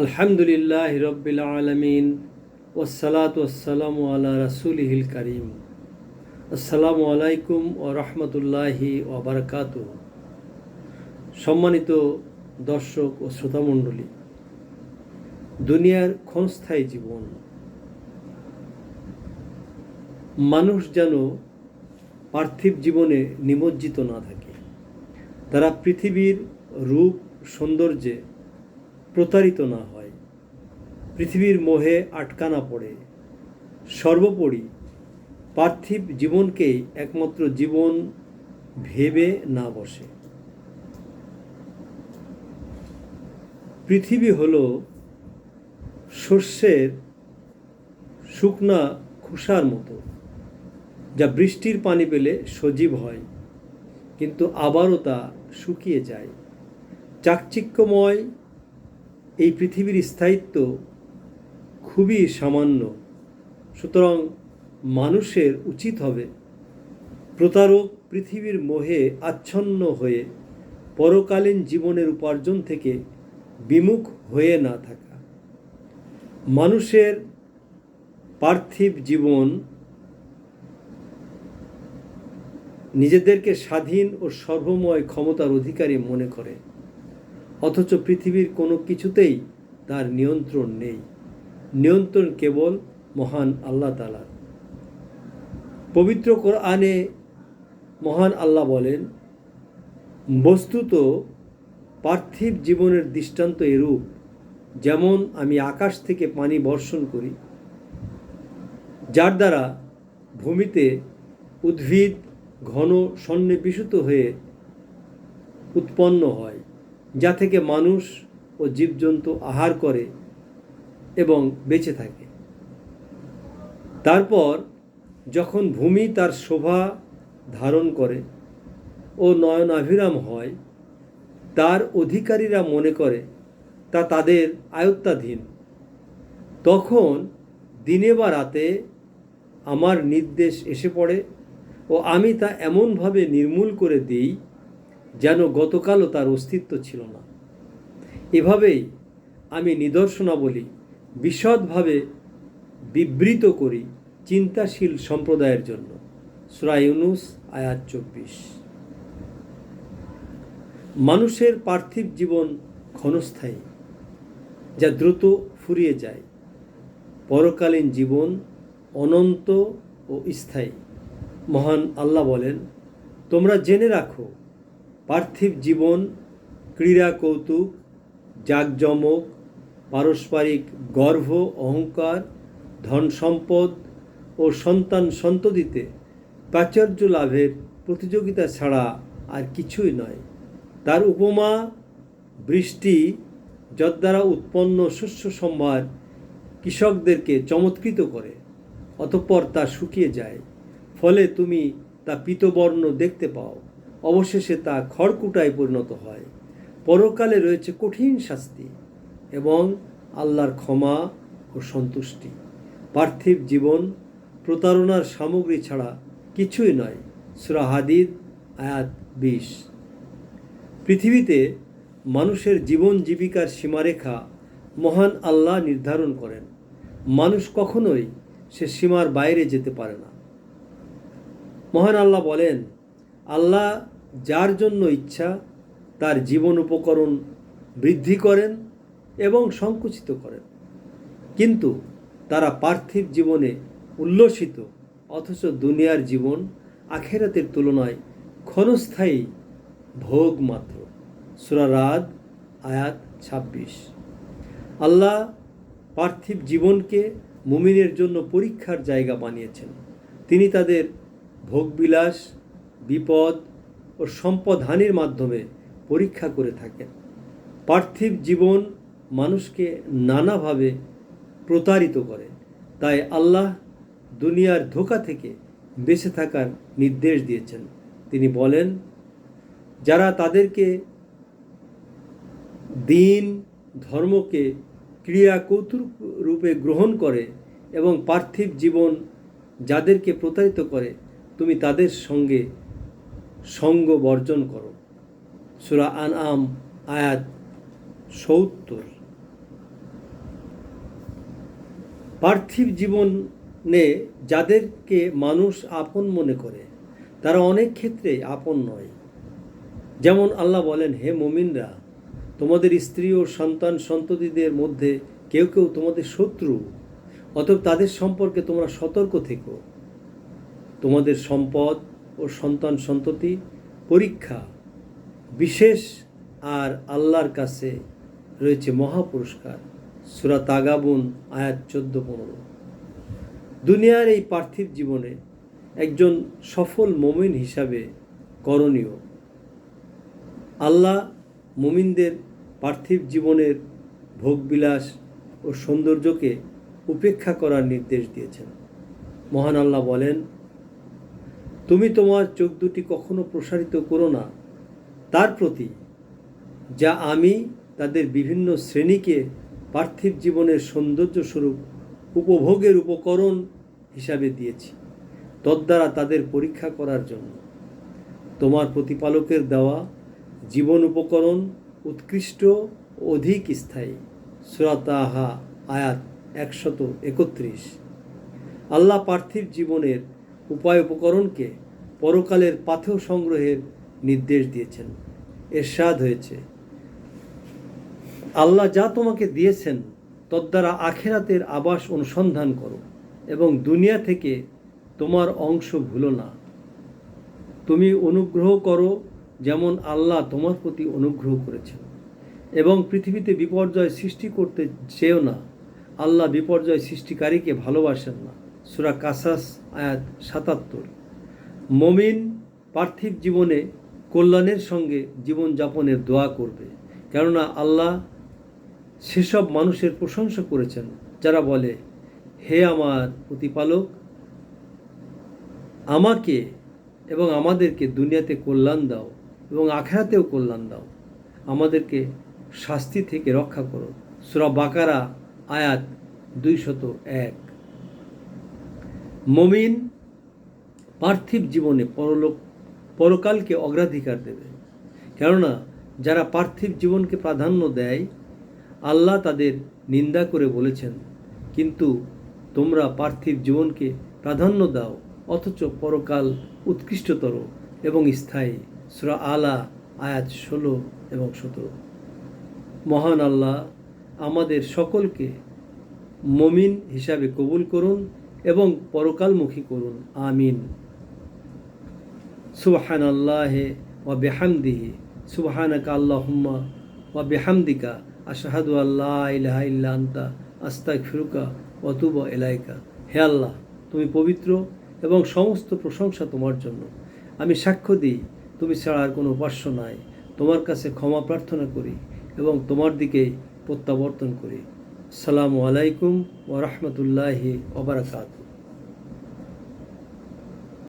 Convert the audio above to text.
আলহামদুলিল্লাহ রব্বিল আলমিন ওসালাত ওসালাম আল্লাহ রাসুলহিল করিম। আসসালামু আলাইকুম ও রহমতুল্লাহি ওবরকাত সম্মানিত দর্শক ও শ্রোতামণ্ডলী, দুনিয়ার ক্ষণস্থায়ী জীবন। মানুষ যেন পার্থিব জীবনে নিমজ্জিত না থাকে, তারা পৃথিবীর রূপ, সৌন্দর্যে প্রতারিত না হয়। পৃথিবীর মোহে আটকা না পড়ে। সর্বোপরি পার্থিব জীবনকেই একমাত্র জীবন ভেবে না বসে। পৃথিবী হল শস্যের শুকনা খোসার মতো, যা বৃষ্টির পানি পেলে সজীব হয়, কিন্তু আবারও তা শুকিয়ে যায়। চাকচিক্যময় এই পৃথিবীর স্থায়িত্ব খুবই সামান্য। সুতরাং মানুষের উচিত হবে প্রতারক পৃথিবীর মোহে আচ্ছন্ন হয়ে পরকালীন জীবনের উপার্জন থেকে বিমুখ হয়ে না থাকা। মানুষের পার্থিব জীবন নিজেদেরকে স্বাধীন ও সর্বময় ক্ষমতার অধিকারী মনে করে। অথচ পৃথিবীর কোনো কিছুতেই তার নিয়ন্ত্রণ নেই। নিয়ন্ত্রণ কেবল মহান আল্লাহ তালার পবিত্র কোরআনে মহান আল্লাহ বলেন, বস্তুত পার্থিব জীবনের দৃষ্টান্ত এরূপ, যেমন আমি আকাশ থেকে পানি বর্ষণ করি, যার দ্বারা ভূমিতে উদ্ভিদ ঘন সন্নিবেশিত হয়ে উৎপন্ন হয়। যা থেকে মানুষ ও জীবজন্তু আহার করে এবং বেঁচে থাকে। তারপর যখন ভূমি তার শোভা ধারণ করে ও নয়নাভিরাম হয়, তার অধিকারীরা মনে করে, তা তাদের আয়ত্তাধীন। তখন দিনে বা রাতে আমার নির্দেশ এসে পড়ে ও আমি তা এমনভাবে নির্মূল করে দিই যেন গতকালও তার অস্তিত্ব ছিল না। এভাবেই আমি নিদর্শনাবলী বিশদভাবে বিবৃত করি চিন্তাশীল সম্প্রদায়ের জন্য। সুরাইউনুস আয়াত চব্বিশ। মানুষের পার্থিব জীবন ক্ষণস্থায়ী, যা দ্রুত ফুরিয়ে যায়। পরকালীন জীবন অনন্ত ও স্থায়ী। মহান আল্লাহ বলেন, তোমরা জেনে রাখো পার্থিব জীবন, ক্রীড়া কৌতুক, জাঁকজমক, পারস্পরিক গর্ভ, অহংকার, ধন সম্পদ ও সন্তান সন্ততিতে প্রাচুর্য লাভের প্রতিযোগিতা ছাড়া আর কিছুই নয়। তার উপমা, বৃষ্টি যদ্বারা উৎপন্ন শস্য সম্ভার কৃষকদেরকে চমৎকৃত করে, অতঃপর তা শুকিয়ে যায়। ফলে তুমি তা পিতবর্ণ দেখতে পাও। অবশেষে তা খড়কুটায় পরিণত হয়। পরকালে রয়েছে কঠিন শাস্তি এবং আল্লাহর ক্ষমা ও সন্তুষ্টি। পার্থিব জীবন প্রতারণার সামগ্রী ছাড়া কিছুই নয়। সুরা হাদিদ, আয়াত বিশ। পৃথিবীতে মানুষের জীবন জীবিকার সীমারেখা মহান আল্লাহ নির্ধারণ করেন। মানুষ কখনোই সে সীমার বাইরে যেতে পারে না। মহান আল্লাহ বলেন, আল্লাহ যার জন্য ইচ্ছা তার জীবন উপকরণ বৃদ্ধি করেন এবং সংকুচিত করেন। কিন্তু তারা পার্থিব জীবনে উল্লসিত, অথচ দুনিয়ার জীবন আখেরাতের তুলনায় ক্ষণস্থায়ী ভোগ মাত্র। সুরারাদ আয়াত ছাব্বিশ। আল্লাহ পার্থিব জীবনকে মুমিনের জন্য পরীক্ষার জায়গা বানিয়েছেন। তিনি তাদের ভোগবিলাস, বিপদ ও সম্পদ হানির মাধ্যমে পরীক্ষা করে থাকেন। পার্থিব জীবন মানুষকে নানাভাবে প্রতারিত করে। তাই আল্লাহ দুনিয়ার ধোকা থেকে বেঁচে থাকার নির্দেশ দিয়েছেন। তিনি বলেন, যারা তাদেরকে দিন, ধর্মকে ক্রিয়া কৌতুক রূপে গ্রহণ করে এবং পার্থিব জীবন যাদেরকে প্রতারিত করে, তুমি তাদের সঙ্গে সঙ্গ বর্জন করো। সুরা আন আম আয়াত সত্তর। পার্থিব জীবনে যাদেরকে মানুষ আপন মনে করে, তারা অনেক ক্ষেত্রে আপন নয়। যেমন আল্লাহ বলেন, হে মুমিনরা, তোমাদের স্ত্রী ও সন্তান সন্ততিদের মধ্যে কেউ কেউ তোমাদের শত্রু, অতএব তাদের সম্পর্কে তোমরা সতর্ক থেকো। তোমাদের সম্পদ ও সন্তান সন্ততি পরীক্ষা বিশেষ আর আল্লাহর কাছে রয়েছে মহাপুরস্কার। সুরা তাগাবুন, আয়াত চোদ্দ, পনেরো। দুনিয়ার এই পার্থিব জীবনে একজন সফল মমিন হিসাবে করণীয়। আল্লাহ মুমিনদের পার্থিব জীবনের ভোগবিলাস ও সৌন্দর্যকে উপেক্ষা করার নির্দেশ দিয়েছেন। মহান আল্লাহ বলেন তুমি তোমার চোখ দুটি কখনো প্রসারিত করো না। তার প্রতি যা আমি তাদের বিভিন্ন শ্রেণীকে পার্থিব জীবনের সৌন্দর্য স্বরূপ উপভোগের উপকরণ হিসাবে দিয়েছি তদ্বারা তাদের পরীক্ষা করার জন্য। তোমার প্রতিপালকের দেওয়া জীবন উপকরণ উৎকৃষ্ট অধিক স্থায়ী। সুরাতাহা আয়াত একশত একত্রিশ। আল্লাহ পার্থিব জীবনের উপায় উপকরণকে পরকালের পাথেয় সংগ্রহের নির্দেশ দিয়েছেন। এরশাদ হয়েছে। আল্লাহ যা তোমাকে দিয়েছেন, তদ্বারা আখেরাতের আবাস অনুসন্ধান করো এবং দুনিয়া থেকে তোমার অংশ ভুলো না। তুমি অনুগ্রহ করো যেমন আল্লাহ তোমার প্রতি অনুগ্রহ করেছেন। এবং পৃথিবীতে বিপর্যয় সৃষ্টি করতে চেয়েও না। আল্লাহ বিপর্যয় সৃষ্টিকারীকে ভালোবাসেন না। সুরা কাসাস আয়াত সাতাত্তর। মমিন পার্থিব জীবনে কল্যাণের সঙ্গে জীবনযাপনের দোয়া করবে, কেননা আল্লাহ সেসব মানুষের প্রশংসা করেছেন, যারা বলে, হে আমার প্রতিপালক, আমাকে এবং আমাদেরকে দুনিয়াতে কল্যাণ দাও এবং আখেরাতেও কল্যাণ দাও। আমাদেরকে শাস্তি থেকে রক্ষা করো। সুরা বাকারা আয়াত দুইশত এক। মমিন পার্থিব জীবনে পরলোক, পরকালকে অগ্রাধিকার দেবে। কেননা, যারা পার্থিব জীবনকে প্রাধান্য দেয়, আল্লাহ তাদের নিন্দা করে বলেছেন, কিন্তু তোমরা পার্থিব জীবনকে প্রাধান্য দাও, অথচ পরকাল উৎকৃষ্টতর এবং স্থায়ী। সুরা আলা, আয়াত ষোলো এবং সতেরো। মহান আল্লাহ আমাদের সকলকে মমিন হিসাবে কবুল করুন এবং পরকালমুখী করুন। আমিন। সুবহান আল্লাহে ওয়া বেহামদিহি। সুবহানাকা আল্লাহুম্মা ওয়া বেহামদিকা। আশহাদু আল্লাহ ইলাহা ইল্লা আনতা। আস্তাগফিরুকা ওয়া তুবু ইলাইকা। হে আল্লাহ, তুমি পবিত্র এবং সমস্ত প্রশংসা তোমার জন্য। আমি সাক্ষ্য দিই, তুমি ছাড়া আর কোনো উপাস্য নাই। তোমার কাছে ক্ষমা প্রার্থনা করি এবং তোমার দিকে প্রত্যাবর্তন করি। সালামু আলাইকুম ওরহমতুল্লাহি বারাকাতুহু।